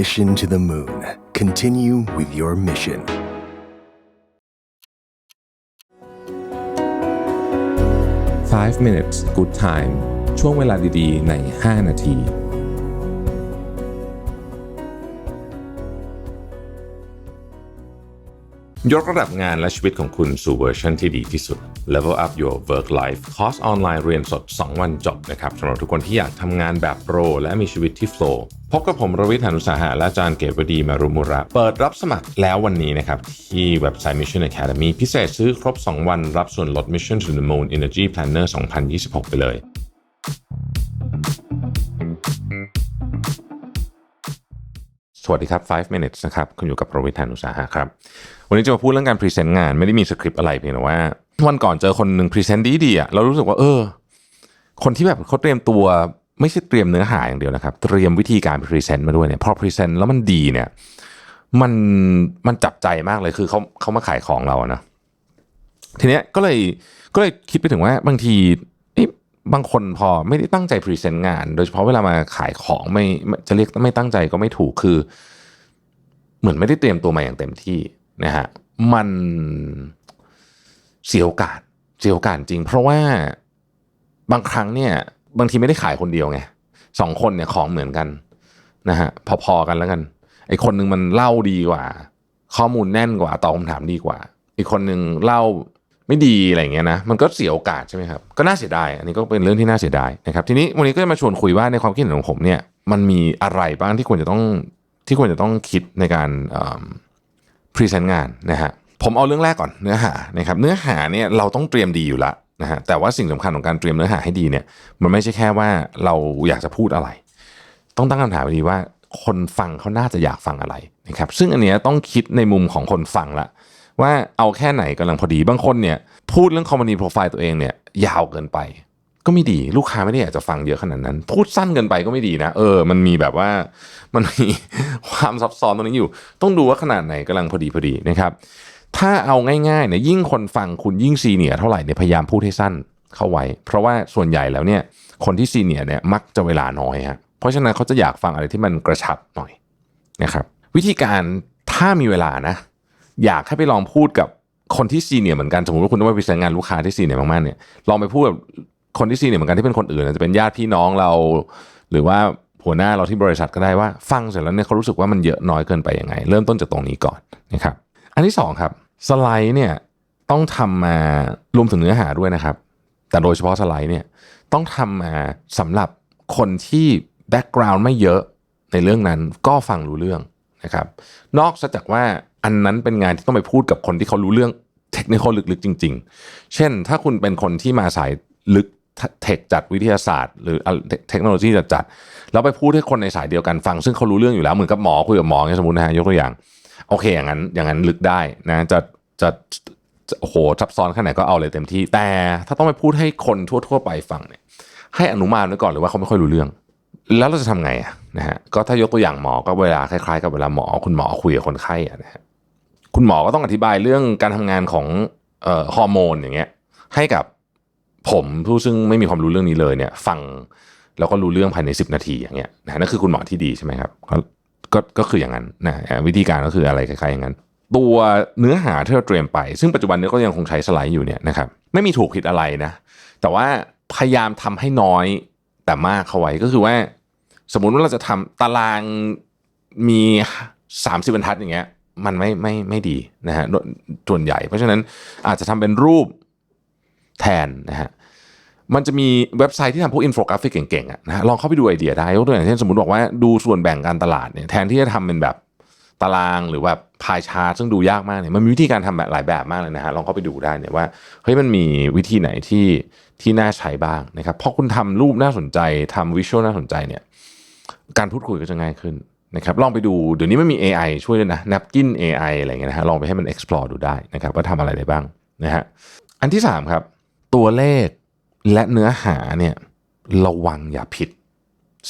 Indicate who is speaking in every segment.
Speaker 1: Mission to the Moon. Continue with your mission.
Speaker 2: 5 minutes good time ช่วงเวลาดีๆ ใน 5 นาที ยกระดับงานและชีวิตของคุณสู่เวอร์ชันที่ดีที่สุด Level up your work life คอร์สออนไลน์เรียนสด 2 วันจบนะครับสำหรับทุกคนที่อยากทำงานแบบโปร และมีชีวิตที่โฟล์พบกับผมรวิทยานุสาหะและอาจารย์เกวดีมารุมุระ เปิดรับสมัครแล้ววันนี้นะครับ ที่เว็บไซต์ Mission Academy พิเศษซื้อครบ 2 วันรับส่วนลด Mission to the Moon Energy Planner 2026 ไปเลยสวัสดีครับ 5 minutes นะครับ คุณอยู่กับประวิทยานุสาหะครับ วันนี้จะมาพูดเรื่องการพรีเซนต์งาน ไม่ได้มีสคริปต์อะไรเพียงแต่ว่า วันก่อนเจอคนหนึ่งพรีเซนต์ดีๆอะเรารู้สึกว่าเออ คนที่แบบเขาเตรียมตัวไม่ใช่เตรียมเนื้อหาอย่างเดียวนะครับ เตรียมวิธีการพรีเซนต์มาด้วยเนี่ยพอพรีเซนต์แล้วมันดีเนี่ย มันมันจับใจมากเลยคือเขาเขามาขายของเราอะนะทีเนี้ยก็เลยก็เลยคิดไปถึงว่าบางทีบางคนพอไม่ได้ตั้งใจพรีเซนต์งาน โดยเฉพาะเวลามาขายของไม่ไม่จะเรียกไม่ตั้งใจก็ไม่ถูกคือ เหมือนไม่ได้เตรียมตัวมาอย่างเต็มที่นะฮะมัน เสียโอกาสเสียโอกาสจริง เพราะว่าบางครั้งเนี่ยบางทีไม่ได้ขายคนเดียวไงสองคนเนี่ยของเหมือนกันนะฮะพอๆกันแล้วกันไอ้คนหนึ่งมันเล่าดีกว่า ข้อมูลแน่นกว่าตอบคำถามดีกว่า อีกคนหนึ่งเล่าไม่ดีอะไรเงี้ยนะมันก็เสียโอกาสใช่ไหมครับก็น่าเสียดายอันนี้ก็เป็นเรื่องที่น่าเสียดายนะครับทีนี้วันนี้ก็จะมาชวนคุยว่าในความคิดเห็นของผมเนี่ยมันมีอะไรบ้างที่ควรจะต้องที่ควรจะต้องคิดในการพรีเซนต์งานนะฮะ ผมเอาเรื่องแรกก่อนเนื้อหานะครับเนื้อหาเนี่ยเราต้องเตรียมดีอยู่ล้วนะฮะแต่ว่าสิ่งสำคัญของการเตรียมเนื้อหาให้ดีเนี่ยมันไม่ใช่แค่ว่าเราอยากจะพูดอะไร ต้องตั้งคำถามดีว่าคนฟังเขาน่าจะอยากฟังอะไรนะครับซึ่งอันเนี้ยต้องคิดในมุมของคนฟังละว่าเอาแค่ไหนกำลังพอดีบางคนเนี่ยพูดเรื่องคอมมานีโปรไฟล์ตัวเองเนี่ยยาวเกินไป ก็ไม่ดีลูกค้าไม่ได้อยากจะฟังเยอะขนาดนั้น พูดสั้นเกินไปก็ไม่ดีนะเออ มันมีแบบว่ามันมีความซับซ้อนตรงนี้อยู่ ต้องดูว่าขนาดไหนกำลังพอดีพอดีนะครับ ถ้าเอาง่ายๆเนี่ยยิ่งคนฟังคุณยิ่งซีเนียร์เท่าไหร่เนี่ยพยายามพูดให้สั้นเข้าไว้ เพราะว่าส่วนใหญ่แล้วเนี่ยคนที่ซีเนียร์เนี่ยมักจะเวลาน้อยฮะเพราะฉะนั้นเขาจะอยากฟังอะไรที่มันกระชับหน่อยนะครับวิธีการถ้ามีเวลานะอยากให้ไปลองพูดกับคนที่ซีเนียร์เหมือนกันสมมติว่าคุณต้องไปพิเศษงานลูกค้าที่ซีเนียร์มากๆเนี่ยลองไปพูดกับคนที่ซีเนียร์เหมือนกันที่เป็นคนอื่นจะเป็นญาติพี่น้องเรา หรือว่าหัวหน้าเราที่บริษัทก็ได้ว่า ฟังเสร็จแล้วเนี่ยเขารู้สึกว่ามันเยอะน้อยเกินไปยังไง เริ่มต้นจากตรงนี้ก่อนนะครับอันที่สองครับ สไลด์เนี่ยต้องทำมารวมถึงเนื้อหาด้วยนะครับ แต่โดยเฉพาะสไลด์เนี่ยต้องทำมาสำหรับคนที่แบ็กกราวน์ไม่เยอะในเรื่องนั้นก็ฟังรู้เรื่องนะครับ นอกจากว่าอันนั้นเป็นงานที่ต้องไปพูดกับคนที่เขารู้เรื่องเทคนิคลึกๆจริง ๆ เช่น ถ้าคุณเป็นคนที่มาสายลึกเทคจัดวิทยาศาสตร์ หรือเทคโนโลยีจัดจัดแล้วไปพูดให้คนในสายเดียวกันฟัง ซึ่งเขารู้เรื่องอยู่แล้วเหมือนกับหมอคุยกับหมอเนี่ยสมมตินะฮะยกตัวอย่าง โอเคอย่างนั้นอย่างนั้นลึกได้นะจะจะโอ้โหซับซ้อนแค่ไหนก็เอาเลยเต็มที่ แต่ถ้าต้องไปพูดให้คนทั่ว ๆ ไปฟังเนี่ย ให้อนุมานไว้ก่อนเลยว่าเขาไม่ค่อยรู้เรื่อง แล้วเราจะทำไงอะนะฮะก็ถ้ายกตัวอย่างหมอก็เวลาคล้ายๆกับเวลาหมอคุณหมอคุยกับคนไข้อะนะฮะคุณหมอก็ต้องอธิบายเรื่องการทำงานของเอ่อฮอร์โมนอย่างเงี้ย ให้กับผมผู้ซึ่งไม่มีความรู้เรื่องนี้เลยเนี่ย ฟังแล้วก็รู้เรื่องภายใน 10 นาทีอย่างเงี้ยนะนั่นคือคุณหมอที่ดีใช่ไหมครับ ก็ก็คืออย่างนั้นนะวิธีการก็คืออะไรคล้ายๆอย่างนั้น ตัวเนื้อหาที่เราเตรียมไป ซึ่งปัจจุบันนี้ก็ยังคงใช้สไลด์อยู่เนี่ยนะครับไม่มีถูกผิดอะไรนะ แต่ว่าพยายามทำให้น้อยแต่มากเข้าไว้ก็คือว่า สมมุติว่าเราจะทำตารางมี 30บรรทัดอย่างเงี้ยมันไม่ไม่ไม่ดีนะฮะส่วนใหญ่ เพราะฉะนั้นอาจจะทำเป็นรูปแทนนะฮะ มันจะมีเว็บไซต์ที่ทำพวกอินโฟกราฟิกเก่งๆอะนะลองเข้าไปดูไอเดียได้ยกตัวอย่างเช่นสมมติบอกว่าดูส่วนแบ่งการตลาดเนี่ยแทนที่จะทำเป็นแบบตารางหรือว่าพายชาร์ตซึ่งดูยากมากเนี่ยมันมีวิธีการทำแบบหลายแบบมากเลยนะฮะลองเข้าไปดูได้เนี่ยว่าเฮ้ยมันมีวิธีไหนที่ที่น่าใช้บ้างนะครับพอคุณทำรูปน่าสนใจทำวิชวลน่าสนใจเนี่ยการพูดคุยก็จะง่ายขึ้นนะครับลองไปดูเดี๋ยวนี้มันมี AI ช่วยด้วยนะ Napkin AI อะไรเงี้ยนะฮะลองไปให้มัน explore ดูได้นะครับว่าทำอะไรได้บ้างนะฮะอันที่ 3 ครับ ตัวเลข และเนื้อหาเนี่ยระวังอย่าผิด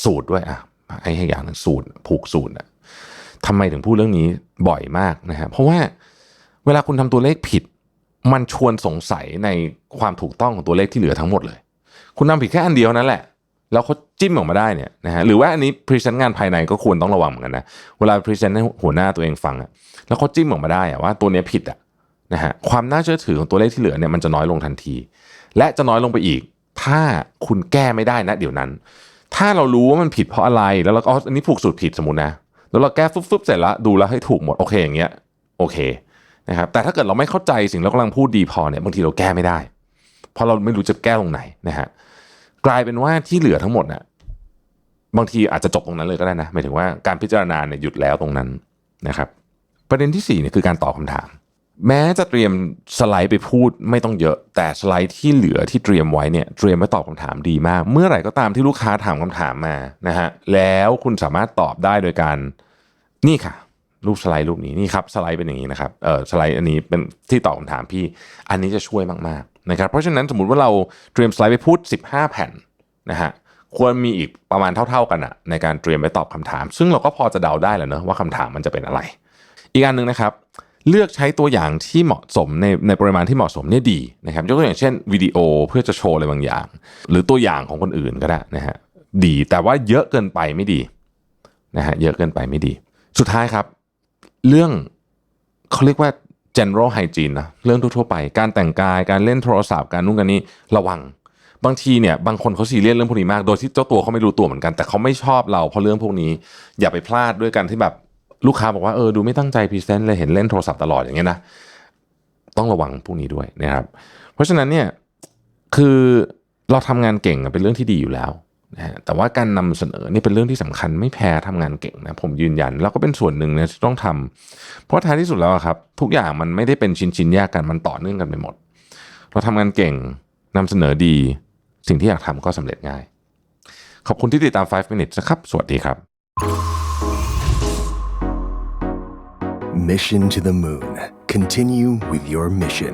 Speaker 2: สูตรด้วยอะให้ให้อย่างหนึ่งสูตรผูกสูตรอะทำไมถึงพูดเรื่องนี้บ่อยมากนะฮะเพราะว่าเวลาคุณทำตัวเลขผิด มันชวนสงสัยในความถูกต้องของตัวเลขที่เหลือทั้งหมดเลย คุณทำผิดแค่อันเดียวนั่นแหละ แล้วเขาจิ้มออกมาได้เนี่ยนะฮะหรือว่าอันนี้พรีเซนต์งานภายในก็ควรต้องระวังเหมือนกันนะเวลาพรีเซนต์ให้หัวหน้าตัวเองฟังอะแล้วเขาจิ้มออกมาได้อะว่าตัวเนี้ยผิดอะ นะฮะความน่าเชื่อถือของตัวเลขที่เหลือเนี่ยมันจะน้อยลงทันที และจะน้อยลงไปอีก ถ้าคุณแก้ไม่ได้นะเดี๋ยวนั้น ถ้าเรารู้ว่ามันผิดเพราะอะไรแล้วเราก็อ๋ออันนี้ผูกสูตรผิดสมมตินะแล้วเราแก้ฟึบๆเสร็จแล้วดูแล้วให้ถูกหมดโอเคอย่างเงี้ยโอเคนะครับแต่ถ้าเกิดเราไม่เข้าใจสิ่งที่เรากำลังพูดดีพอเนี่ยบางทีเราแก้ไม่ได้ เพราะเราไม่รู้จะแก้ตรงไหนนะฮะกลายเป็นว่าที่เหลือทั้งหมดน่ะบางทีอาจจะจบตรงนั้นเลยก็ได้นะหมายถึงว่าการพิจารณาเนี่ยหยุดแล้วตรงนั้นนะครับ ประเด็นที่สี่เนี่ยคือการตอบคำถาม แม้จะเตรียมสไลด์ไปพูดไม่ต้องเยอะ แต่สไลด์ที่เหลือที่เตรียมไว้เนี่ยเตรียมไว้ตอบคำถามดีมาก เมื่อไหร่ก็ตามที่ลูกค้าถามคำถามมานะฮะแล้วคุณสามารถตอบได้โดยการนี่ค่ะ รูปสไลด์รูปนี้นี่ครับสไลด์เป็นอย่างนี้นะครับเออสไลด์อันนี้เป็นที่ตอบคำถามพี่อันนี้จะช่วยมากๆนะครับเพราะฉะนั้นสมมติว่าเราเตรียมสไลด์ไปพูด 15 แผ่นนะฮะควรมีอีกประมาณเท่า ๆกันอะในการเตรียมไปตอบคำถาม ซึ่งเราก็พอจะเดาได้แหล้วเนอะว่าคำถามมันจะเป็นอะไร อีกอันหนึ่งนะครับ เลือกใช้ตัวอย่างที่เหมาะสมในในปริมาณที่เหมาะสมเนี่ยดีนะครับยกตัวอย่างเช่นวิดีโอเพื่อจะโชว์อะไรบางอย่าง หรือตัวอย่างของคนอื่นก็ได้นะฮะดีแต่ว่าเยอะเกินไปไม่ดีนะฮะเยอะเกินไปไม่ดี สุดท้ายครับ เรื่องเขาเรียกว่า general hygiene นะเรื่องทั่วๆไป การแต่งกายการเล่นโทรศัพท์การนู่นกันนี่ระวังบางทีเนี่ยบางคนเขาซีเรียสเรื่องพวกนี้มาก โดยที่เจ้าตัวเขาไม่รู้ตัวเหมือนกัน แต่เขาไม่ชอบเราเพราะเรื่องพวกนี้อย่าไปพลาดด้วยกันที่แบบ ลูกค้าบอกว่าเออดูไม่ตั้งใจพรีเซนต์เลยเห็นเล่นโทรศัพท์ตลอดอย่างเงี้ยนะต้องระวังพวกนี้ด้วยนะครับเพราะฉะนั้นเนี่ยคือเราทำงานเก่งเป็นเรื่องที่ดีอยู่แล้วนะฮะแต่ว่าการนำเสนอนี่เป็นเรื่องที่สำคัญไม่แพ้ทำงานเก่งนะผมยืนยันแล้วก็เป็นส่วนหนึ่งนะที่ต้องทำเพราะท้ายที่สุดแล้วครับ ทุกอย่างมันไม่ได้เป็นชิ้นๆแยกกันมันต่อเนื่องกันไปหมด เราทำงานเก่งนำเสนอดี สิ่งที่อยากทำก็สำเร็จง่าย ขอบคุณที่ติดตาม 5 minutes นะครับ สวัสดีครับ
Speaker 1: Mission to the moon. Continue with your mission.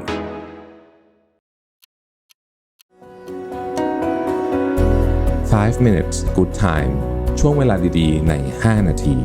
Speaker 2: Five minutes good time ช่วงเวลาดีๆ ใน 5 นาที